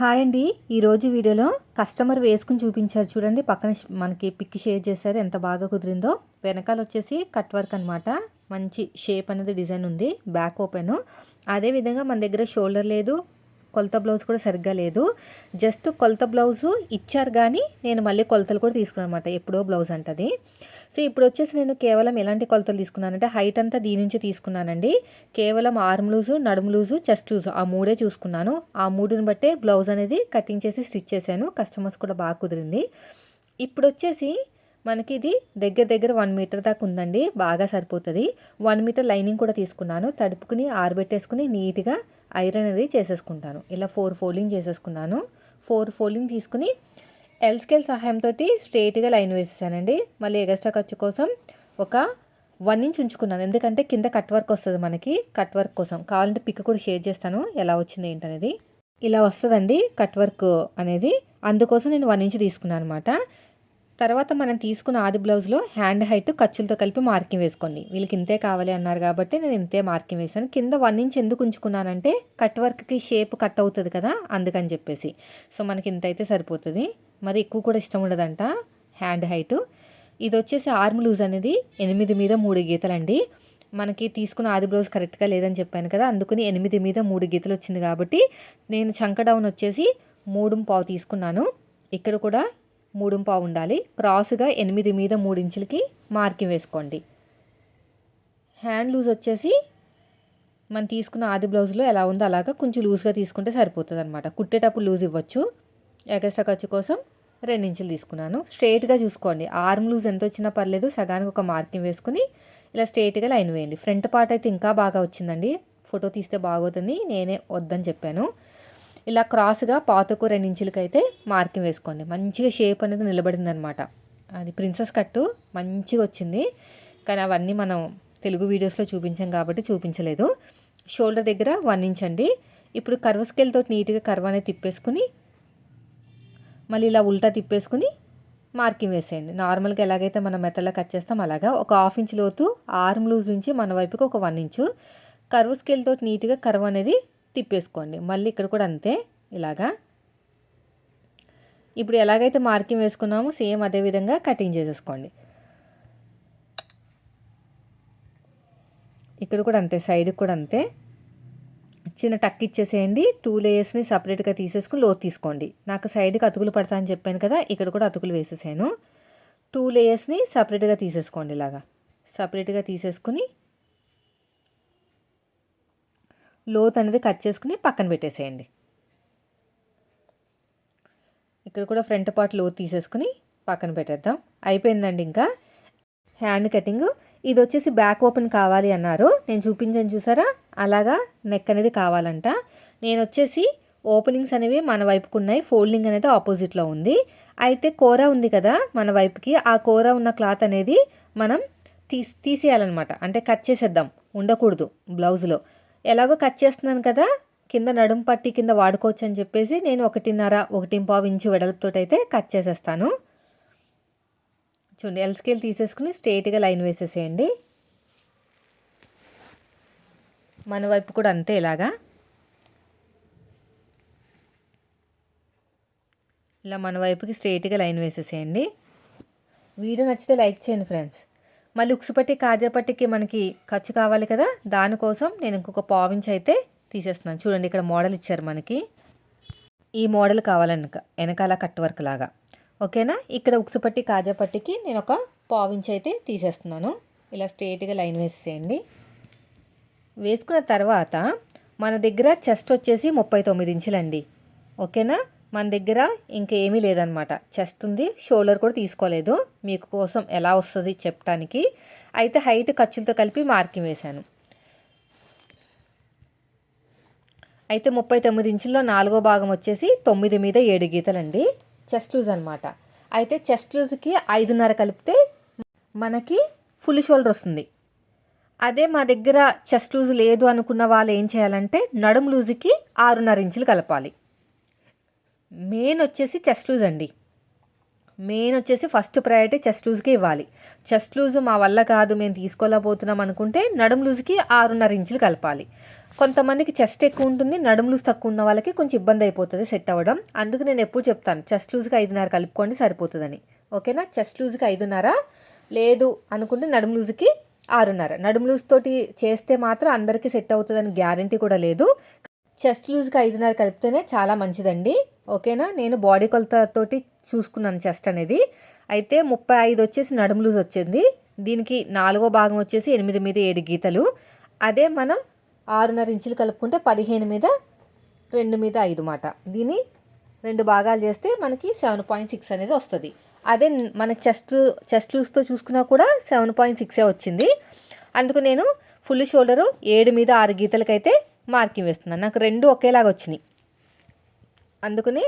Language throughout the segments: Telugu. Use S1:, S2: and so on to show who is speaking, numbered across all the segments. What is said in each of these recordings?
S1: హాయ్ అండి. ఈరోజు వీడియోలో కస్టమర్ వేసుకుని చూపించారు చూడండి. పక్కన మనకి పిక్ షేర్ చేశారు. ఎంత బాగా కుదిరిందో. వెనకాల వచ్చేసి కట్ వర్క్ అనమాట మంచి షేప్ అనేది డిజైన్ ఉంది. Back open. అదేవిధంగా మన దగ్గర షోల్డర్ లేదు. కొలత బ్లౌజ్ కూడా సరిగ్గా లేదు. జస్ట్ కొలత బ్లౌజు ఇచ్చారు కానీ నేను మళ్ళీ కొలతలు కూడా తీసుకున్నాను అనమాట ఎప్పుడో బ్లౌజ్ అంటది. సో ఇప్పుడు వచ్చేసి నేను కేవలం ఎలాంటి కొలతలు తీసుకున్నానంటే హైట్ అంతా దీని నుంచి తీసుకున్నానండి. కేవలం ఆర్మ్ లూజు నడుము లూజు చెస్ట్ లూజు ఆ మూడే చూసుకున్నాను. ఆ మూడుని బట్టే బ్లౌజ్ అనేది కటింగ్ చేసి స్టిచ్ చేశాను. కస్టమర్స్ కూడా బాగా కుదిరింది. ఇప్పుడు వచ్చేసి మనకి ఇది దగ్గర దగ్గర వన్ మీటర్ దాకా ఉందండి. బాగా సరిపోతుంది. వన్ మీటర్ లైనింగ్ కూడా తీసుకున్నాను. తడుపుకుని ఆరబెట్టేసుకుని నీట్గా ఐరన్ అనేది చేసేసుకుంటాను. ఇలా ఫోర్ ఫోల్డింగ్ చేసేసుకున్నాను. ఫోర్ ఫోల్డింగ్ తీసుకుని ఎల్ స్కేల్ సహాయంతో స్ట్రైట్గా లైన్ వేసేసానండి. మళ్ళీ ఎగస్ట్రా ఖర్చు కోసం ఒక వన్ ఇంచ్ ఉంచుకున్నాను. ఎందుకంటే కింద కట్ వర్క్ వస్తుంది మనకి. కట్ వర్క్ కోసం. కావాలంటే పిక్ కూడా షేర్ చేస్తాను. ఎలా వచ్చింది ఏంటనేది. ఇలా వస్తుందండి కట్ వర్క్ అనేది. అందుకోసం నేను వన్ ఇంచ్ తీసుకున్నాను అనమాట తర్వాత మనం తీసుకున్న ఆది బ్లౌజ్లో హ్యాండ్ హైట్ ఖర్చులతో కలిపి మార్కింగ్ వేసుకోండి. వీళ్ళకి ఇంతే కావాలి అన్నారు కాబట్టి నేను ఇంతే మార్కింగ్ వేసాను కింద వన్ ఇంచ్ ఎందుకు ఉంచుకున్నానంటే కట్ వర్క్కి షేప్ కట్ అవుతుంది కదా అందుకని చెప్పేసి. సో మనకి ఇంత అయితే సరిపోతుంది. మరి ఎక్కువ కూడా ఇష్టం ఉండదంట హ్యాండ్ హైటు. ఇది వచ్చేసి ఆర్మ్ లూజ్ అనేది ఎనిమిది మీద మూడు గీతలండి. మనకి తీసుకున్న ఆది బ్లౌజ్ కరెక్ట్గా లేదని చెప్పాను కదా అందుకని ఎనిమిది మీద మూడు గీతలు వచ్చింది కాబట్టి నేను చంక డౌన్ వచ్చేసి మూడు పావు తీసుకున్నాను. ఇక్కడ కూడా పావు ఉండాలి క్రాస్గా ఎనిమిది మీద మూడు ఇంచులకి మార్కింగ్ వేసుకోండి. హ్యాండ్ లూజ్ వచ్చేసి మనం తీసుకున్న ఆది బ్లౌజ్లో ఎలా ఉందో అలాగా కొంచెం లూజ్గా తీసుకుంటే సరిపోతుంది అనమాట కుట్టేటప్పుడు లూజ్ ఇవ్వచ్చు. ఎగస్ట్రా ఖర్చు కోసం రెండించులు తీసుకున్నాను. స్ట్రైట్గా చూసుకోండి. ఆర్మ్ లూజ్ ఎంత వచ్చినా పర్లేదు. సగానికి ఒక మార్కింగ్ వేసుకుని ఇలా స్ట్రైట్గా లైన్ వేయండి. ఫ్రంట్ పార్ట్ అయితే ఇంకా బాగా వచ్చిందండి. ఫోటో తీస్తే బాగోతుంది నేనే వద్దని చెప్పాను. ఇలా క్రాస్గా పాతకు రెండు ఇంచులకి అయితే మార్కింగ్ వేసుకోండి. మంచిగా షేప్ అనేది నిలబడిందనమాట. అది ప్రిన్సెస్ కట్టు మంచిగా వచ్చింది. కానీ అవన్నీ మనం తెలుగు వీడియోస్లో చూపించాం కాబట్టి చూపించలేదు. షోల్డర్ దగ్గర వన్ ఇంచ్ అండి. ఇప్పుడు కర్వ్ స్కేల్తో నీట్గా కర్వ్ అనేది తిప్పేసుకుని మళ్ళీ ఇలా ఉల్టా తిప్పేసుకుని మార్కింగ్ వేసేయండి. నార్మల్గా ఎలాగైతే మనం మెత్తలో కట్ చేస్తాం అలాగా ఒక హాఫ్ ఇంచ్ లోతు ఆర్మ్ లూజ్ నుంచి మన వైపుకి ఒక వన్ ఇంచు. కర్వ్ స్కేల్తో నీట్గా కర్వ్ అనేది తిప్పేసుకోండి. మళ్ళీ ఇక్కడ కూడా అంతే. ఇలాగా. ఇప్పుడు ఎలాగైతే మార్కింగ్ వేసుకున్నామో సేమ్ అదే విధంగా కటింగ్ చేసేసుకోండి. ఇక్కడ కూడా అంతే సైడ్కి కూడా అంతే. చిన్న టక్ ఇచ్చేసేయండి. టూ లేయర్స్ని సపరేట్గా తీసేసుకుని లోతు తీసుకోండి. నాకు సైడ్కి అతుకులు పడతా అని చెప్పాను కదా ఇక్కడ కూడా అతుకులు వేసేసాను. టూ లేయర్స్ని సపరేట్గా తీసేసుకోండి ఇలాగా. సపరేట్గా తీసేసుకుని లోత్ అనేది కట్ చేసుకుని పక్కన పెట్టేసేయండి. ఇక్కడ కూడా ఫ్రంట్ పార్ట్ లోత్ తీసేసుకుని పక్కన పెట్టేద్దాం. అయిపోయిందండి ఇంకా. Hand cutting. ఇది వచ్చేసి బ్యాక్ ఓపెన్ కావాలి అన్నారు. నేను చూపించాను చూసారా? అలాగా నెక్ అనేది కావాలంట. నేను వచ్చేసి ఓపెనింగ్స్ అనేవి మన వైపుకు ఉన్నాయి. ఫోల్డింగ్ అనేది ఆపోజిట్లో ఉంది. అయితే కూర ఉంది కదా మన వైపుకి. ఆ కూర ఉన్న క్లాత్ అనేది మనం తీసి తీసేయాలన్నమాట. అంటే కట్ చేసేద్దాం. ఉండకూడదు బ్లౌజ్లో. ఎలాగో కట్ చేస్తున్నాను కదా కింద నడుం పట్టి కింద వాడుకోవచ్చు అని చెప్పేసి నేను ఒకటిన్నర ఒకటి పావు ఇంచు వెడల్పుతో అయితే కట్ చేసేస్తాను. చూడండి ఎల్ స్కేల్ తీసేసుకుని స్ట్రైట్గా లైన్ వేసేసేయండి. మన వైపు కూడా అంతే ఇలాగా. ఇలా మన వైపుకి స్ట్రైట్గా లైన్ వేసేసేయండి. వీడియో నచ్చితే లైక్ చేయండి ఫ్రెండ్స్. మళ్ళీ ఉక్సుపట్టి కాజాపట్టికి మనకి ఖర్చు కావాలి కదా. దానికోసం నేను ఇంకొక పావించి అయితే తీసేస్తున్నాను. చూడండి ఇక్కడ మోడల్ ఇచ్చారు మనకి. ఈ మోడల్ కావాలనుక వెనకాల కట్ వర్క్ లాగా. ఓకేనా? ఇక్కడ ఉక్సుపట్టి కాజాపట్టికి నేను ఒక పావించి అయితే తీసేస్తున్నాను. ఇలా స్ట్రేట్గా లైన్ వేసేయండి. వేసుకున్న తర్వాత మన దగ్గర చెస్ట్ వచ్చేసి ముప్పై తొమ్మిది ఇంచులండి. ఓకేనా? మన దగ్గర ఇంకేమీ లేదనమాట. చెస్ట్ ఉంది షోల్డర్ కూడా తీసుకోలేదు. మీకు కోసం ఎలా వస్తుంది చెప్పడానికి అయితే హైట్ ఖర్చులతో కలిపి మార్కింగ్ వేశాను. అయితే ముప్పై తొమ్మిది ఇంచుల్లో నాలుగో భాగం వచ్చేసి తొమ్మిది మీద ఏడు గీతలండి. చెస్ట్ లూజ్ అనమాట. అయితే చెస్ట్ లూజ్కి ఐదున్నర కలిపితే మనకి ఫుల్ షోల్డర్ వస్తుంది. అదే మా దగ్గర చెస్ట్ లూజ్ లేదు అనుకున్న వాళ్ళు ఏం చేయాలంటే నడుము లూజ్కి ఆరున్నర ఇంచులు కలపాలి. మెయిన్ వచ్చేసి చెస్ట్ లూజ్ అండి. మెయిన్ వచ్చేసి ఫస్ట్ ప్రయారిటీ చెస్ట్ లూజ్కి ఇవ్వాలి. చెస్ట్ లూజ్ మా వల్ల కాదు మేము తీసుకోలేకపోతున్నాం అనుకుంటే నడుము లూజ్కి ఆరున్నర ఇంచులు కలపాలి. కొంతమందికి చెస్ట్ ఎక్కువ ఉంటుంది నడుము లూజ్ తక్కువ ఉన్న వాళ్ళకి కొంచెం ఇబ్బంది అయిపోతుంది సెట్ అవ్వడం. అందుకు నేను ఎప్పుడు చెప్తాను చెస్ట్ లూజ్కి ఐదున్నర కలుపుకోండి సరిపోతుందని. ఓకేనా? చెస్ట్ లూజ్కి ఐదున్నర లేదు అనుకుంటే నడుము లూజ్కి ఆరున్నర. నడుము లూజ్ తోటి చేస్తే మాత్రం అందరికీ సెట్ అవుతుందని గ్యారంటీ కూడా లేదు. చెస్ట్ లూజ్కి ఐదున్నర కలిపితేనే చాలా మంచిదండి. ఓకేనా? నేను బాడీ కొలతతోటి చూసుకున్నాను చెస్ట్ అనేది. అయితే ముప్పై ఐదు వచ్చేసి నడుము లూజ్ వచ్చింది. దీనికి నాలుగో భాగం వచ్చేసి ఎనిమిది మీద ఏడు గీతలు. అదే మనం ఆరున్నర ఇంచులు కలుపుకుంటే పదిహేను మీద రెండు మీద ఐదు మాట. దీని రెండు భాగాలు చేస్తే మనకి సెవెన్ పాయింట్ సిక్స్ అనేది వస్తుంది. అదే మన చెస్ట్ చెస్ట్ లూస్తో చూసుకున్నా కూడా సెవెన్ పాయింట్ సిక్సే వచ్చింది. అందుకు నేను ఫుల్ షోల్డరు ఏడు మీద ఆరు గీతలకైతే మార్కింగ్ వేస్తున్నాను. నాకు రెండు ఒకేలాగా వచ్చినాయి. అందుకని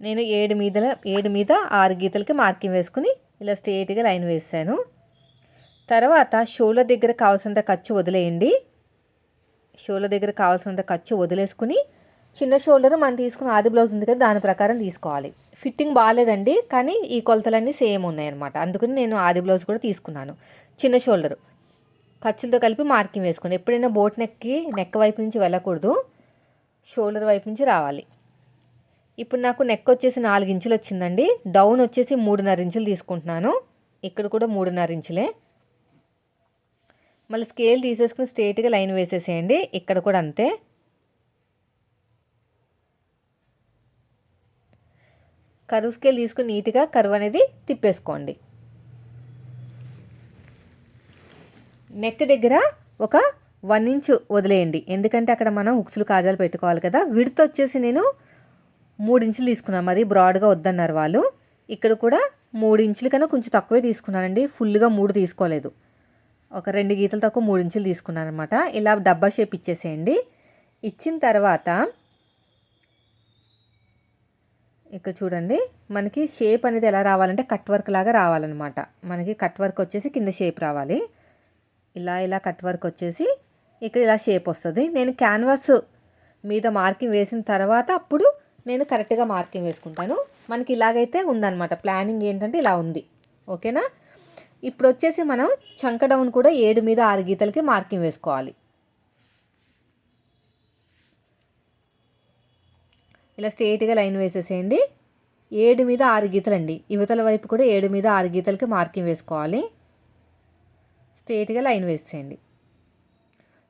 S1: నేను ఏడు మీద ఏడు మీద ఆరు గీతలకి మార్కింగ్ వేసుకుని ఇలా స్ట్రేట్గా లైన్ వేసాను. తర్వాత షోల దగ్గర కావాల్సినంత ఖర్చు వదిలేయండి. షోల్డర్ దగ్గర కావాల్సినంత ఖర్చు వదిలేసుకుని చిన్న షోల్డర్ మనం తీసుకున్న ఆది బ్లౌజ్ ఉంది కదా దాని ప్రకారం తీసుకోవాలి. ఫిట్టింగ్ బాగాలేదండి కానీ ఈ కొలతలన్నీ సేమ్ ఉన్నాయన్నమాట. అందుకని నేను ఆది బ్లౌజ్ కూడా తీసుకున్నాను. చిన్న షోల్డర్. ఖర్చులతో కలిపి మార్కింగ్ వేసుకోండి. ఎప్పుడైనా బోట్ నెక్కి నెక్ వైపు నుంచి వెళ్ళకూడదు. షోల్డర్ వైపు నుంచి రావాలి. ఇప్పుడు నాకు నెక్ వచ్చేసి నాలుగు ఇంచులు వచ్చిందండి. డౌన్ వచ్చేసి మూడున్నర ఇంచులు తీసుకుంటున్నాను. ఇక్కడ కూడా మూడున్నర ఇంచులే. మళ్ళీ స్కేల్ తీసేసుకుని స్ట్రేట్గా లైన్ వేసేసేయండి. ఇక్కడ కూడా అంతే. కరువు స్కేల్ తీసుకుని నీట్గా కరువు అనేది తిప్పేసుకోండి. నెక్ దగ్గర ఒక వన్ ఇంచ్ వదిలేయండి. ఎందుకంటే అక్కడ మనం ఉక్సులు కాజాలు పెట్టుకోవాలి కదా. విడత వచ్చేసి నేను మూడు ఇంచులు తీసుకున్నాను. మరి బ్రాడ్గా వద్దన్నారు వాళ్ళు. ఇక్కడ కూడా మూడు ఇంచులు కన్నా కొంచెం తక్కువే తీసుకున్నానండి. ఫుల్గా మూడు తీసుకోలేదు. ఒక రెండు గీతలు తక్కువ మూడు ఇంచులు తీసుకున్నాను అనమాట ఇలా డబ్బా షేప్ ఇచ్చేసేయండి. ఇచ్చిన తర్వాత ఇక్కడ చూడండి. మనకి షేప్ అనేది ఎలా రావాలంటే కట్ వర్క్ లాగా రావాలన్నమాట. మనకి కట్ వర్క్ వచ్చేసి కింద షేప్ రావాలి. ఇలా ఇలా కట్ వర్క్ వచ్చేసి ఇక్కడ ఇలా షేప్ వస్తుంది. నేను క్యాన్వాస్ మీద మార్కింగ్ వేసిన తర్వాత అప్పుడు నేను కరెక్ట్గా మార్కింగ్ వేసుకుంటాను. మనకి ఇలాగైతే ఉందన్నమాట. ప్లానింగ్ ఏంటంటే ఇలా ఉంది. ఓకేనా? ఇప్పుడు వచ్చేసి మనం చంక డౌన్ కూడా ఏడు మీద ఆరు గీతలకి మార్కింగ్ వేసుకోవాలి. ఇలా స్ట్రేట్గా లైన్ వేసేసేయండి. ఏడు మీద ఆరు గీతలండి. యువతల వైపు కూడా ఏడు మీద ఆరు గీతలకి మార్కింగ్ వేసుకోవాలి. స్ట్రేట్గా లైన్ వేసేయండి.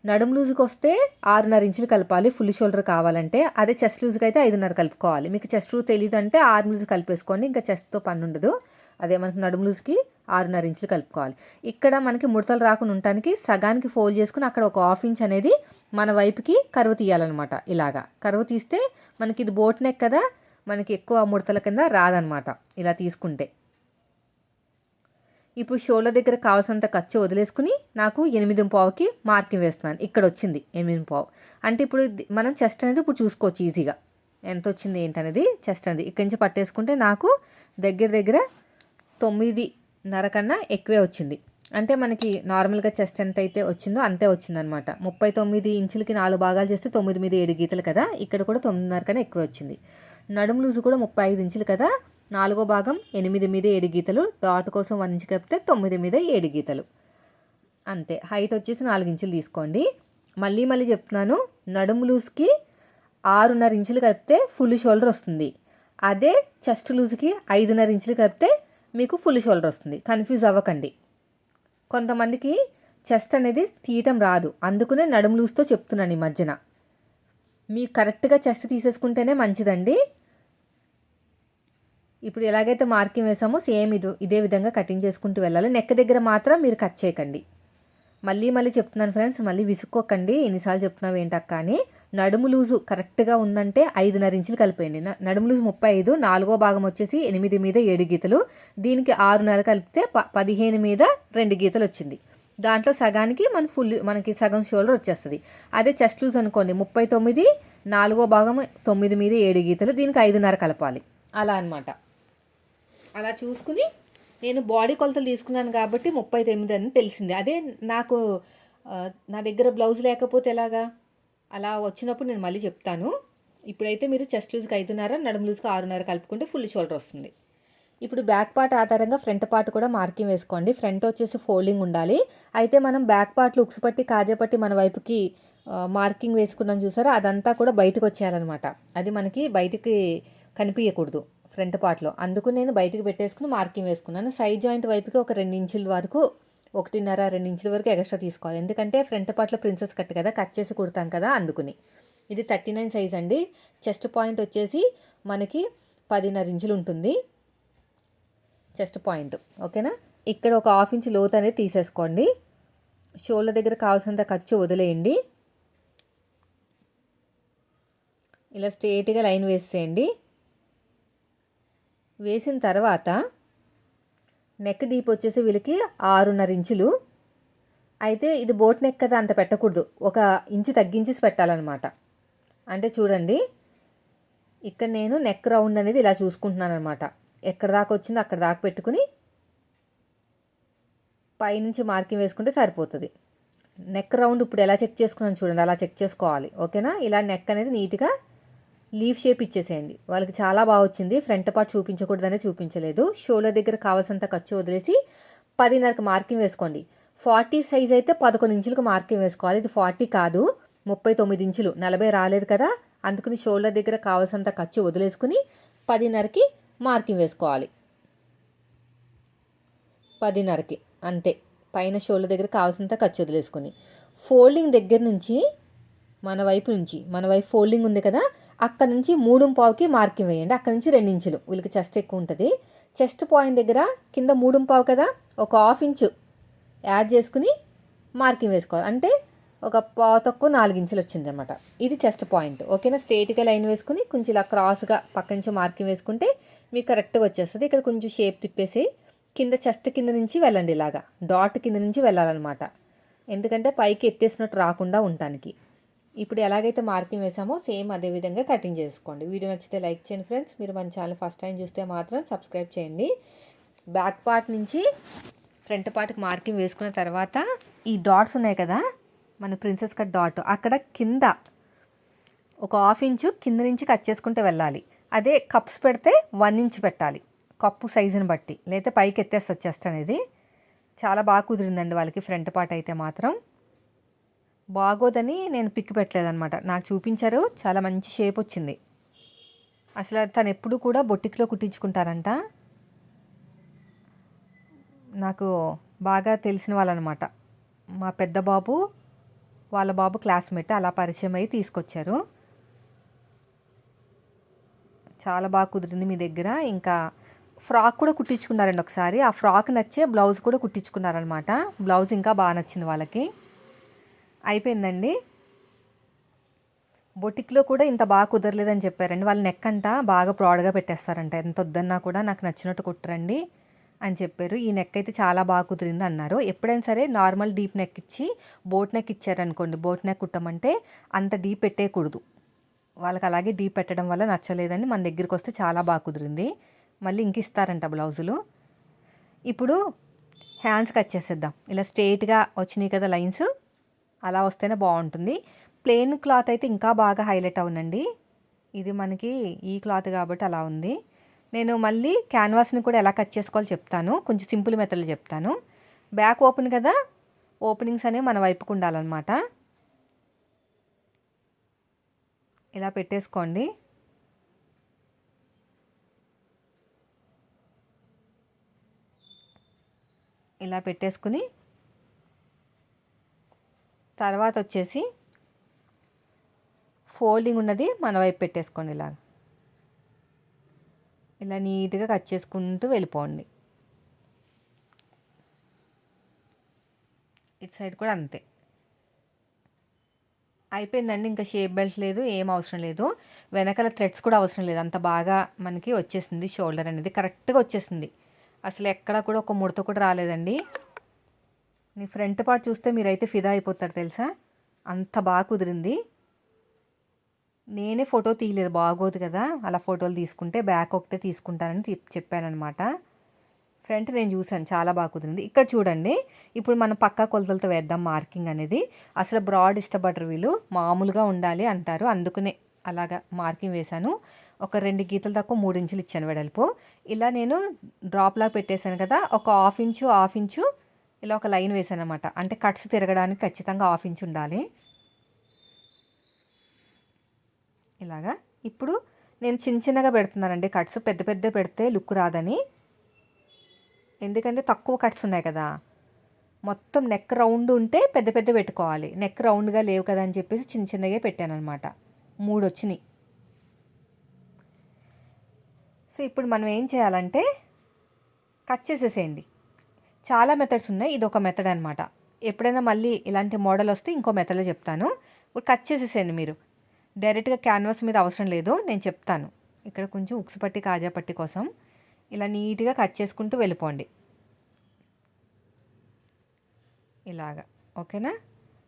S1: నడుము లూజుకి వస్తే ఆరున్నర ఇంచులు కలపాలి. ఫుల్ షోల్డర్ కావాలంటే అదే చెస్ట్ లూజ్కి అయితే ఐదున్నర కలుపుకోవాలి. మీకు చెస్ట్ లూజ్ తెలియదు అంటే ఆరు లూజ్ కలిపేసుకోండి. ఇంకా చెస్ట్తో పని ఉండదు. అదే మనకి నడుము లూజ్కి ఆరున్నర ఇంచులు కలుపుకోవాలి. ఇక్కడ మనకి ముడతలు రాకుండా ఉండటానికి సగానికి ఫోల్డ్ చేసుకుని అక్కడ ఒక హాఫ్ ఇంచ్ అనేది మన వైపుకి కరువు తీయాలన్నమాట. ఇలాగా. కరువు తీస్తే మనకి ఇది బోట్ నెక్ కదా మనకి ఎక్కువ ముడతల కింద రాదనమాట ఇలా తీసుకుంటే. ఇప్పుడు షోల్డర్ దగ్గర కావాల్సినంత ఖర్చు వదిలేసుకుని నాకు ఎనిమిది పావుకి మార్కింగ్ వేస్తున్నాను. ఇక్కడ వచ్చింది ఎనిమిది పావు. అంటే ఇప్పుడు మనం చెస్ట్ అనేది ఇప్పుడు చూసుకోవచ్చు ఈజీగా. ఎంత వచ్చింది ఏంటనేది చెస్ట్ అనేది. ఇక్కడి నుంచి పట్టేసుకుంటే నాకు దగ్గర దగ్గర తొమ్మిదిన్నర కన్నా ఎక్కువే వచ్చింది. అంటే మనకి నార్మల్గా చెస్ట్ ఎంత అయితే వచ్చిందో అంతే వచ్చిందనమాట. ముప్పై తొమ్మిది ఇంచులకి నాలుగు భాగాలు చేస్తే తొమ్మిది మీద ఏడు గీతలు కదా. ఇక్కడ కూడా తొమ్మిదిన్నర కన్నా ఎక్కువ వచ్చింది. నడుము లూజు కూడా ముప్పై ఐదు ఇంచులు కదా. నాలుగో భాగం ఎనిమిది మీద ఏడు గీతలు డాట్ కోసం వన్ ఇంచు కప్పితే తొమ్మిది మీద ఏడు గీతలు. అంతే. హైట్ వచ్చేసి నాలుగు ఇంచులు తీసుకోండి. మళ్ళీ మళ్ళీ చెప్తున్నాను నడుము లూజ్కి ఆరున్నర ఇంచులు కలిపితే ఫుల్ షోల్డర్ వస్తుంది. అదే చెస్ట్ లూజ్కి ఐదున్నర ఇంచులు కలిపితే మీకు ఫుల్ షోల్డర్ వస్తుంది. కన్ఫ్యూజ్ అవ్వకండి. కొంతమందికి చెస్ట్ అనేది తీయటం రాదు. అందుకనే నడుము లూజ్తో చెప్తున్నాను ఈ మధ్యన. మీరు కరెక్ట్గా చెస్ట్ తీసేసుకుంటేనే మంచిదండి. ఇప్పుడు ఎలాగైతే మార్కింగ్ వేసామో సేమ్ ఇది ఇదే విధంగా కటింగ్ చేసుకుంటూ వెళ్ళాలి. నెక్ దగ్గర మాత్రం మీరు కట్ చేయకండి. మళ్ళీ మళ్ళీ చెప్తున్నాను ఫ్రెండ్స్ మళ్ళీ విసుక్కోకండి. ఎన్నిసార్లు చెప్తున్నావు ఏంటక్క అని. నడుము లూజు కరెక్ట్గా ఉందంటే ఐదున్నర ఇంచులు కలిపేయండి. నడుము లూజు ముప్పై ఐదు నాలుగో భాగం వచ్చేసి ఎనిమిది మీద ఏడు గీతలు. దీనికి ఆరున్నర కలిపితే ప పదిహేను మీద రెండు గీతలు వచ్చింది. దాంట్లో సగానికి మన ఫుల్ మనకి సగం షోల్డర్ వచ్చేస్తుంది. అదే చెస్ట్ లూజ్ అనుకోండి ముప్పై తొమ్మిది నాలుగో భాగం తొమ్మిది మీద ఏడు గీతలు. దీనికి ఐదున్నర కలపాలి. అలా అనమాట అలా చూసుకుని నేను బాడీ కొలతలు తీసుకున్నాను కాబట్టి ముప్పై తొమ్మిది అని తెలిసింది. అదే నాకు నా దగ్గర బ్లౌజ్ లేకపోతే ఎలాగా? అలా వచ్చినప్పుడు నేను మళ్ళీ చెప్తాను. ఇప్పుడైతే మీరు చెస్ట్ లూజ్కి ఐదున్నర నడుము లూజ్కి ఆరున్నర కలుపుకుంటే ఫుల్ షోల్డర్ వస్తుంది. ఇప్పుడు బ్యాక్ పార్ట్ ఆధారంగా ఫ్రంట్ పార్ట్ కూడా మార్కింగ్ వేసుకోండి. ఫ్రంట్ వచ్చేసి ఫోల్డింగ్ ఉండాలి. అయితే మనం బ్యాక్ పార్ట్లు ఉక్స్ పట్టి కాజపట్టి మన వైపుకి మార్కింగ్ వేసుకున్నాం చూసారా? అదంతా కూడా బయటకు వచ్చేయాలన్నమాట. అది మనకి బయటికి కనిపించకూడదు ఫ్రంట్ పార్ట్లో అందుకు నేను బయటకు పెట్టేసుకుని మార్కింగ్ వేసుకున్నాను. సైడ్ జాయింట్ వైపుకి ఒక రెండు ఇంచుల వరకు ఒకటిన్నర రెండు ఇంచుల వరకు ఎక్స్ట్రా తీసుకోవాలి. ఎందుకంటే ఫ్రంట్ పార్ట్లో ప్రిన్సెస్ కట్ కదా కట్ చేసి కుడతాం కదా అందుకుని. ఇది థర్టీ నైన్ సైజ్ అండి. చెస్ట్ పాయింట్ వచ్చేసి మనకి పదిన్నర ఇంచులు ఉంటుంది. చెస్ట్ పాయింట్ ఓకేనా? ఇక్కడ ఒక హాఫ్ ఇంచ్ లోత్ అనేది తీసేసుకోండి. షోళ్ళ దగ్గర కావాల్సినంత ఖర్చు వదిలేయండి. ఇలా స్ట్రేట్గా లైన్ వేసేయండి. వేసిన తర్వాత నెక్ డీప్ వచ్చేసి వీళ్ళకి ఆరున్నర ఇంచులు. అయితే ఇది బోట్ నెక్ కదా అంత పెట్టకూడదు. ఒక ఇంచు తగ్గించేసి పెట్టాలన్నమాట. అంటే చూడండి ఇక్కడ నేను నెక్ రౌండ్ అనేది ఇలా చూసుకుంటున్నాను అనమాట ఎక్కడ దాకా వచ్చిందో అక్కడ దాకా పెట్టుకుని పైనుంచి మార్కింగ్ వేసుకుంటే సరిపోతుంది. నెక్ రౌండ్ ఇప్పుడు ఎలా చెక్ చేసుకున్నాను చూడండి అలా చెక్ చేసుకోవాలి. ఓకేనా? ఇలా నెక్ అనేది నీట్గా లీఫ్ షేప్ ఇచ్చేసేయండి. వాళ్ళకి చాలా బాగా వచ్చింది. ఫ్రంట్ పార్ట్ చూపించకూడదనే చూపించలేదు. షోలో దగ్గర కావాల్సినంత ఖర్చు వదిలేసి పదిన్నరకు మార్కింగ్ వేసుకోండి. ఫార్టీ సైజ్ అయితే పదకొండు ఇంచులకు మార్కింగ్ వేసుకోవాలి. ఇది ఫార్టీ కాదు. ముప్పై తొమ్మిది ఇంచులు. నలభై రాలేదు కదా. అందుకని షోల్డర్ దగ్గర కావాల్సినంత ఖర్చు వదిలేసుకుని పదిన్నరకి మార్కింగ్ వేసుకోవాలి. పదిన్నరకి. అంతే. పైన షోల్డర్ దగ్గర కావాల్సినంత ఖర్చు వదిలేసుకుని. ఫోల్డింగ్ దగ్గర నుంచి మన వైపు నుంచి మన వైపు ఫోల్డింగ్ ఉంది కదా అక్కడ నుంచి మూడు పావుకి మార్కింగ్ వేయండి. అక్కడ నుంచి రెండు ఇంచులు. వీళ్ళకి చెస్ట్ ఎక్కువ ఉంటుంది. చెస్ట్ పాయింట్ దగ్గర కింద మూడు పావు కదా ఒక హాఫ్ ఇంచు యాడ్ చేసుకుని మార్కింగ్ వేసుకోవాలి. అంటే ఒక పావు తక్కువ నాలుగు ఇంచులు వచ్చింది అనమాట ఇది చెస్ట్ పాయింట్. ఓకేనా? స్ట్రేట్గా లైన్ వేసుకుని కొంచెం ఇలా క్రాస్గా పక్క నుంచి మార్కింగ్ వేసుకుంటే మీకు కరెక్ట్గా వచ్చేస్తుంది. ఇక్కడ కొంచెం షేప్ తిప్పేసి కింద చెస్ట్ కింద నుంచి వెళ్ళండి ఇలాగా. డాట్ కింద నుంచి వెళ్ళాలన్నమాట. ఎందుకంటే పైకి ఎత్తేసినట్టు రాకుండా ఉండటానికి. ఇప్పుడు ఎలాగైతే మార్కింగ్ వేసామో సేమ్ అదే విధంగా కటింగ్ చేసుకోండి. వీడియో నచ్చితే లైక్ చేయండి ఫ్రెండ్స్. మీరు మన ఛానల్ ఫస్ట్ టైం చూస్తే మాత్రం సబ్స్క్రైబ్ చేయండి. బ్యాక్ పార్ట్ నుంచి ఫ్రంట్ పార్ట్కి మార్కింగ్ వేసుకున్న తర్వాత ఈ డాట్స్ ఉన్నాయి కదా మన ప్రిన్సెస్ కట్ డాట్ అక్కడ కింద ఒక హాఫ్ ఇంచు కింద నుంచి కట్ చేసుకుంటూ వెళ్ళాలి. అదే కప్స్ పెడితే వన్ ఇంచ్ పెట్టాలి. కప్పు సైజుని బట్టి లేకపోతే పైకి ఎత్తేస్తుంది చెస్ట్ అనేది. చాలా బాగా కుదిరిందండి వాళ్ళకి ఫ్రంట్ పార్ట్ అయితే మాత్రం. బాగోదని నేను పిక్ పెట్టలేదనమాట నాకు చూపించారు చాలా మంచి షేప్ వచ్చింది. అసలు తను ఎప్పుడు కూడా బొట్టిక్లో కుట్టించుకుంటారంట. నాకు బాగా తెలిసిన వాళ్ళనమాట. మా పెద్ద బాబు వాళ్ళ బాబు క్లాస్మేట్ అలా పరిచయం అయ్యి తీసుకొచ్చారు. చాలా బాగా కుదిరింది మీ దగ్గర. ఇంకా ఫ్రాక్ కూడా కుట్టించుకున్నారండి ఒకసారి. ఆ ఫ్రాక్ నచ్చే బ్లౌజ్ కూడా కుట్టించుకున్నారనమాట బ్లౌజ్ ఇంకా బాగా నచ్చింది వాళ్ళకి. అయిపోయిందండి. బొటిక్లో కూడా ఇంత బాగా కుదరలేదని చెప్పారండి. వాళ్ళ నెక్ అంట బాగా ప్రాడ్గా పెట్టేస్తారంట. ఎంత వద్దన్నా కూడా నాకు నచ్చినట్టు కుట్టరండి అని చెప్పారు. ఈ నెక్ అయితే చాలా బాగా కుదిరింది అన్నారు. ఎప్పుడైనా సరే నార్మల్ డీప్ నెక్ ఇచ్చి బోట్ నెక్ ఇచ్చారనుకోండి బోట్ నెక్ కుట్టమంటే అంత డీప్ పెట్టేయకూడదు. వాళ్ళకి అలాగే డీప్ పెట్టడం వల్ల నచ్చలేదని మన దగ్గరికి వస్తే చాలా బాగా కుదిరింది. మళ్ళీ ఇంక ఇస్తారంట బ్లౌజులు. ఇప్పుడు హ్యాండ్స్ కట్ చేసేద్దాం. ఇలా స్ట్రేట్గా వచ్చినాయి కదా లైన్స్. అలా వస్తేనే బాగుంటుంది. ప్లెయిన్ క్లాత్ అయితే ఇంకా బాగా హైలైట్ అవునండి. ఇది మనకి ఈ క్లాత్ కాబట్టి అలా ఉంది. నేను మళ్ళీ క్యాన్వాస్ని కూడా ఎలా కట్ చేసుకోవాలో చెప్తాను. కొంచెం సింపుల్ మెథడ్లు చెప్తాను. బ్యాక్ ఓపెన్ కదా ఓపెనింగ్స్ అనేవి మన వైపుకు ఉండాలన్నమాట. ఇలా పెట్టేసుకోండి. ఇలా పెట్టేసుకుని తర్వాత వచ్చేసి ఫోల్డింగ్ ఉన్నది మన వైపు పెట్టేసుకోండి ఇలా. ఇలా నీట్గా కట్ చేసుకుంటూ వెళ్ళిపోండి. ఇటు సైడ్ కూడా అంతే. అయిపోయిందండి ఇంకా షేప్ బెల్ట్ లేదు ఏం అవసరం లేదు. వెనకాల థ్రెడ్స్ కూడా అవసరం లేదు అంత బాగా మనకి వచ్చేసింది షోల్డర్ అనేది కరెక్ట్గా వచ్చేసింది. అసలు ఎక్కడ కూడా ఒక ముడత కూడా రాలేదండి. నీ ఫ్రంట్ పార్ట్ చూస్తే మీరైతే ఫిదా అయిపోతారు తెలుసా? అంత బాగా కుదిరింది. నేనే ఫోటో తీయలేదు బాగోదు కదా. అలా ఫోటోలు తీసుకుంటే బ్యాక్ ఒకటే తీసుకుంటానని చెప్పానమాట ఫ్రంట్ నేను చూశాను చాలా బాగా కుదిరింది. ఇక్కడ చూడండి ఇప్పుడు మనం పక్కా కొలతలతో వేద్దాం మార్కింగ్ అనేది. అసలు బ్రాడ్ ఇష్టపడరు వీళ్ళు మామూలుగా ఉండాలి అంటారు. అందుకనే అలాగా మార్కింగ్ వేశాను. ఒక రెండు గీతలు తక్కువ మూడు ఇంచులు ఇచ్చాను వెడల్పు. ఇలా నేను డ్రాప్లా పెట్టేశాను కదా ఒక హాఫ్ ఇంచు హాఫ్ ఇంచు ఇలా ఒక లైన్ వేసాను అనమాట అంటే కట్స్ తిరగడానికి ఖచ్చితంగా హాఫ్ ఇంచ్ ఉండాలి. ఇలాగా. ఇప్పుడు నేను చిన్న చిన్నగా పెడుతున్నానండి. కట్స్ పెద్ద పెద్ద పెడితే లుక్ రాదని. ఎందుకంటే తక్కువ కట్స్ ఉన్నాయి కదా. మొత్తం నెక్ రౌండ్ ఉంటే పెద్ద పెద్ద పెట్టుకోవాలి. నెక్ రౌండ్గా లేవు కదా అని చెప్పేసి చిన్న చిన్నగా పెట్టాను అనమాట మూడు వచ్చినాయి. సో ఇప్పుడు మనం ఏం చేయాలంటే కట్ చేసేసేయండి. చాలా మెథడ్స్ ఉన్నాయి. ఇది ఒక మెథడ్ అనమాట ఎప్పుడైనా మళ్ళీ ఇలాంటి మోడల్ వస్తే ఇంకో మెథడ్లో చెప్తాను. ఇప్పుడు కట్ చేసేసేయండి మీరు. డైరెక్ట్గా క్యాన్వాస్ మీద అవసరం లేదు. నేను చెప్తాను. ఇక్కడ కొంచెం ఉక్సు పట్టి కాజా పట్టి కోసం ఇలా నీట్గా కట్ చేసుకుంటూ వెళ్ళిపోండి. ఇలాగా. ఓకేనా?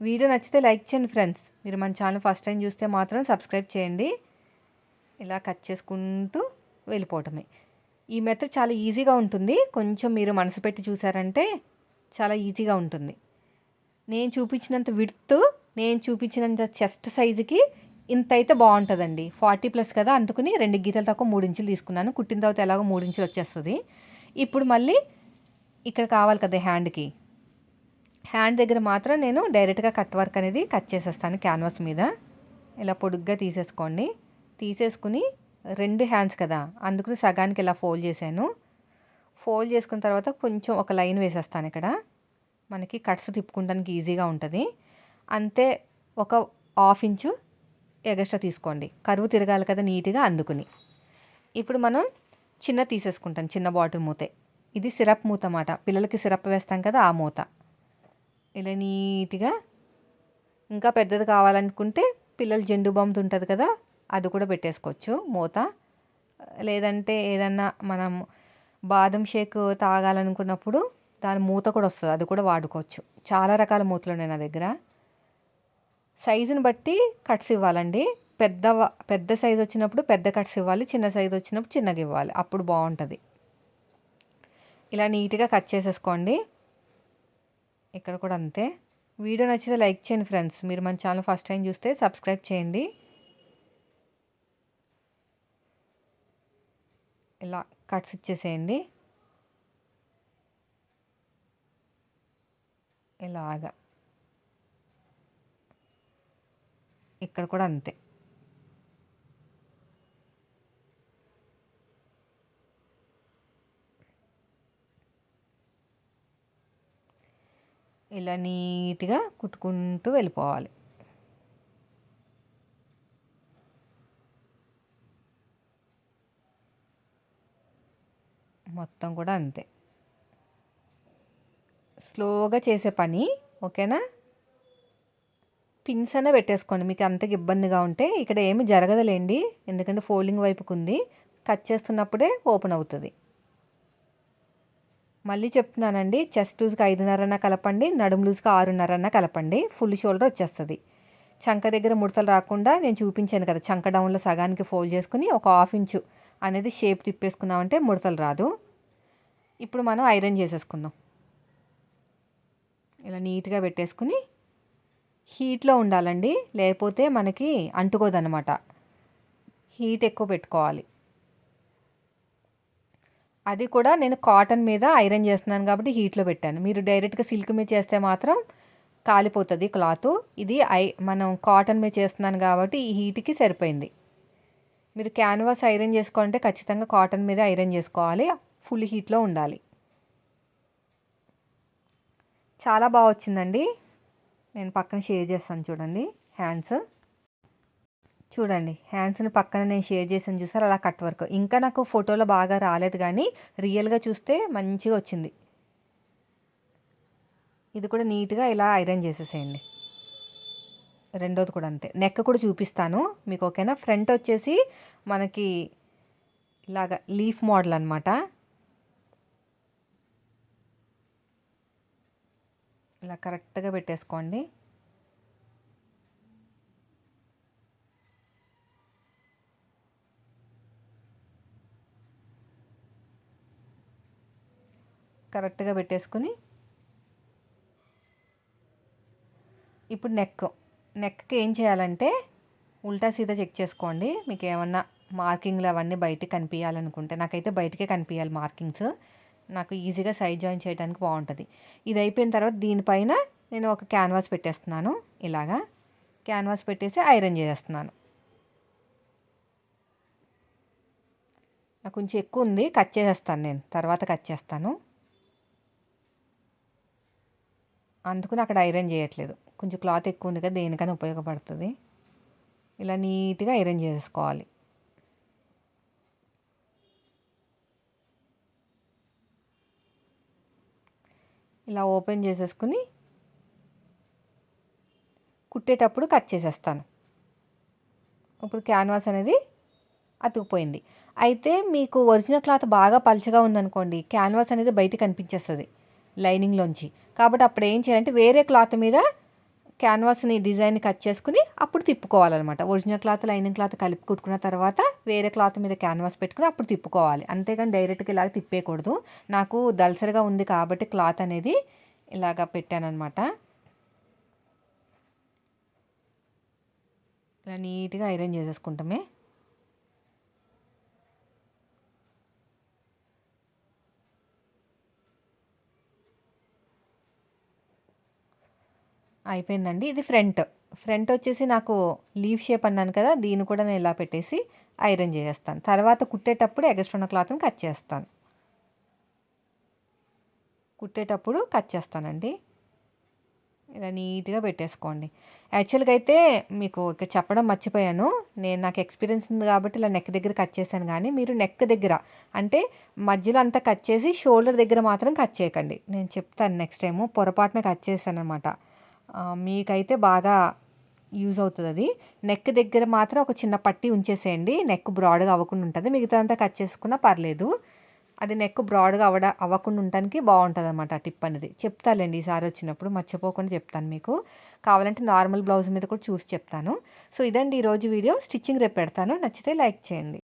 S1: వీడియో నచ్చితే లైక్ చేయండి ఫ్రెండ్స్. మీరు మన ఛానల్ ఫస్ట్ టైం చూస్తే మాత్రం సబ్స్క్రైబ్ చేయండి. ఇలా కట్ చేసుకుంటూ వెళ్ళిపోవటమే. ఈ మెథడ్ చాలా ఈజీగా ఉంటుంది. కొంచెం మీరు మనసు పెట్టి చూసారంటే చాలా ఈజీగా ఉంటుంది. నేను చూపించినంత విడ్త్ నేను చూపించినంత చెస్ట్ సైజుకి ఇంత అయితే బాగుంటుందండి. ఫార్టీ ప్లస్ కదా అందుకుని రెండు గీతలు తక్కువ మూడు ఇంచులు తీసుకున్నాను. కుట్టిన తర్వాత ఎలాగో మూడు ఇంచులు వచ్చేస్తుంది. ఇప్పుడు మళ్ళీ ఇక్కడ కావాలి కదా హ్యాండ్కి హ్యాండ్ దగ్గర మాత్రం నేను డైరెక్ట్గా కట్ వర్క్ అనేది కట్ చేసేస్తాను క్యాన్వాస్ మీద. ఇలా పొడుగ్గా తీసేసుకోండి. తీసేసుకుని రెండు హ్యాండ్స్ కదా అందుకని సగానికి ఇలా ఫోల్డ్ చేశాను. ఫోల్డ్ చేసుకున్న తర్వాత కొంచెం ఒక లైన్ వేసేస్తాను ఇక్కడ. మనకి కట్స్ తిప్పుకోవడానికి ఈజీగా ఉంటుంది. అంతే ఒక హాఫ్ ఇంచు ఎగస్ట్రా తీసుకోండి. కరువు తిరగాలి కదా నీట్గా అందుకుని. ఇప్పుడు మనం చిన్న తీసేసుకుంటాం చిన్న బాటిల్ మూతే. ఇది సిరప్ మూత అన్నమాట పిల్లలకి సిరప్ వేస్తాం కదా ఆ మూత. ఇలా నీట్గా. ఇంకా పెద్దది కావాలనుకుంటే పిల్లలు జెండు బొమ్మ ఉంటుంది కదా అది కూడా పెట్టేసుకోవచ్చు మూత. లేదంటే ఏదన్నా మనం బాదం షేక్ తాగాలనుకున్నప్పుడు దాని మూత కూడా వస్తుంది అది కూడా వాడుకోవచ్చు. చాలా రకాల మూతలు ఉన్నాయి నా దగ్గర. సైజుని బట్టి కట్స్ ఇవ్వాలండి. పెద్ద పెద్ద సైజు వచ్చినప్పుడు పెద్ద కట్స్ ఇవ్వాలి చిన్న సైజు వచ్చినప్పుడు చిన్నగా ఇవ్వాలి. అప్పుడు బాగుంటుంది. ఇలా నీట్గా కట్ చేసేసుకోండి. ఇక్కడ కూడా అంతే. వీడియో నచ్చితే లైక్ చేయండి ఫ్రెండ్స్. మీరు మన ఛానల్ ఫస్ట్ టైం చూస్తే సబ్స్క్రైబ్ చేయండి. ఇలా కట్స్ ఇచ్చేసేయండి. ఇలాగా. ఇక్కడ కూడా అంతే. ఇలా నీట్గా కుట్టుకుంటూ వెళ్ళిపోవాలి. మొత్తం కూడా అంతే. స్లోగా చేసే పని ఓకేనా? పిన్స్ అనే పెట్టేసుకోండి. మీకు అంతకు ఇబ్బందిగా ఉంటే ఇక్కడ ఏమి జరగదులేండి. ఎందుకంటే ఫోల్డింగ్ వైపుకు ఉంది కట్ చేస్తున్నప్పుడే ఓపెన్ అవుతుంది. మళ్ళీ చెప్తున్నానండి చెస్ట్ లూజ్కి ఐదున్నరన్న కలపండి నడుము లూజ్కి ఆరున్నరన్న కలపండి ఫుల్ షోల్డర్ వచ్చేస్తుంది. చంక దగ్గర ముడతలు రాకుండా నేను చూపించాను కదా చంక డౌన్లో సగానికి ఫోల్డ్ చేసుకుని ఒక హాఫ్ ఇంచు అనేది షేప్ తిప్పేసుకున్నామంటే ముడతలు రాదు. ఇప్పుడు మనం ఐరన్ చేసేసుకుందాం. ఇలా నీట్గా పెట్టేసుకుని హీట్లో ఉండాలండి. లేకపోతే మనకి అంటుకోదనమాట హీట్ ఎక్కువ పెట్టుకోవాలి. అది కూడా నేను కాటన్ మీద ఐరన్ చేస్తున్నాను కాబట్టి హీట్లో పెట్టాను. మీరు డైరెక్ట్గా సిల్క్ మీద చేస్తే మాత్రం కాలిపోతుంది క్లాత్. ఇది ఐ మనం కాటన్ మీద చేస్తున్నాను కాబట్టి ఈ హీట్కి సరిపోయింది. మీరు క్యాన్వాస్ ఐరన్ చేసుకోవాలంటే ఖచ్చితంగా కాటన్ మీద ఐరన్ చేసుకోవాలి. ఫుల్ హీట్లో ఉండాలి. చాలా బాగా వచ్చిందండి. నేను పక్కన షేర్ చేస్తాను చూడండి. హ్యాండ్స్. చూడండి హ్యాండ్స్ని పక్కన నేను షేర్ చేసాను చూసారు? అలా కట్ వర్క్. ఇంకా నాకు ఫోటోలో బాగా రాలేదు కానీ రియల్గా చూస్తే మంచిగా వచ్చింది. ఇది కూడా నీట్గా ఇలా ఐరన్ చేసేసేయండి. రెండోది కూడా అంతే. నెక్ కూడా చూపిస్తాను మీకు ఓకేనా? ఫ్రంట్ వచ్చేసి మనకి ఇలాగ లీఫ్ మోడల్ అనమాట ఇలా కరెక్ట్గా పెట్టేసుకోండి. కరెక్ట్గా పెట్టేసుకుని ఇప్పుడు నెక్ నెక్కి ఏం చేయాలంటే ఉల్టా సీదా చెక్ చేసుకోండి. మీకు ఏమన్నా మార్కింగ్లు అవన్నీ బయటికి కనిపించాలనుకుంటే నాకైతే బయటకే కనిపించాలి మార్కింగ్స్. నాకు ఈజీగా సైడ్ జాయిన్ చేయడానికి బాగుంటుంది. ఇది అయిపోయిన తర్వాత దీనిపైన నేను ఒక క్యాన్వాస్ పెట్టేస్తున్నాను. ఇలాగా క్యాన్వాస్ పెట్టేసి ఐరన్ చేసేస్తున్నాను. నాకు కొంచెం ఎక్కువ ఉంది కట్ చేసేస్తాను నేను. తర్వాత కట్ చేస్తాను. అందుకని అక్కడ ఐరన్ చేయట్లేదు. కొంచెం క్లాత్ ఎక్కువ ఉంది కదా దేనికైనా ఉపయోగపడుతుంది. ఇలా నీట్గా ఐరన్ చేసుకోవాలి ఇలా ఓపెన్ చేసేసుకుని కుట్టేటప్పుడు కట్ చేసేస్తాను. ఇప్పుడు క్యాన్వాస్ అనేది అతుకుపోయింది. అయితే మీకు ఒరిజినల్ క్లాత్ బాగా పలుచగా ఉందనుకోండి క్యాన్వాస్ అనేది బయట కనిపించేస్తుంది లైనింగ్లోంచి. కాబట్టి అప్పుడు ఏం చేయాలంటే వేరే క్లాత్ మీద క్యాన్వాస్ని డిజైన్ కట్ చేసుకుని అప్పుడు తిప్పుకోవాలన్నమాట. ఒరిజినల్ క్లాత్ లైనింగ్ క్లాత్ కలిపి కుట్టుకున్న తర్వాత వేరే క్లాత్ మీద క్యాన్వాస్ పెట్టుకుని అప్పుడు తిప్పుకోవాలి. అంతేగాని డైరెక్ట్గా ఇలాగ తిప్పేయకూడదు. నాకు దల్సరిగా ఉంది కాబట్టి క్లాత్ అనేది ఇలాగ పెట్టానమాట ఇలా నీట్గా ఐరన్ చేసేసుకుంటామే. అయిపోయిందండి. ఇది ఫ్రంట్. ఫ్రంట్ వచ్చేసి నాకు లీవ్ షేప్ అన్నాను కదా దీన్ని కూడా నేను ఇలా పెట్టేసి ఐరన్ చేసేస్తాను. తర్వాత కుట్టేటప్పుడు ఎగస్ట్రా ఉన్న క్లాత్ని కట్ చేస్తాను. కుట్టేటప్పుడు కట్ చేస్తానండి. ఇలా నీట్గా పెట్టేసుకోండి. యాక్చువల్గా అయితే మీకు ఇక్కడ చెప్పడం మర్చిపోయాను. నేను నాకు ఎక్స్పీరియన్స్ ఉంది కాబట్టి ఇలా నెక్ దగ్గర కట్ చేశాను కానీ మీరు నెక్ దగ్గర అంటే మధ్యలో అంతా కట్ చేసి షోల్డర్ దగ్గర మాత్రం కట్ చేయకండి. నేను చెప్తాను నెక్స్ట్ టైము పొరపాటున కట్ చేశాను అనమాట మీకైతే బాగా యూజ్ అవుతుంది అది నెక్ దగ్గర మాత్రం ఒక చిన్న పట్టి ఉంచేసేయండి. నెక్ బ్రాడ్గా అవ్వకుండా ఉంటుంది. మిగతా అంతా కట్ చేసుకున్నా పర్లేదు. అది నెక్ బ్రాడ్గా అవడ అవ్వకుండా ఉండటానికి బాగుంటుంది అనమాట ఆ టిప్ అనేది. చెప్తాలేండి ఈసారి వచ్చినప్పుడు. మర్చిపోకుండా చెప్తాను మీకు. కావాలంటే నార్మల్ బ్లౌజ్ మీద కూడా చూసి చెప్తాను. సో ఇదండి ఈరోజు వీడియో. స్టిచ్చింగ్ రేపు పెడతాను. నచ్చితే లైక్ చేయండి.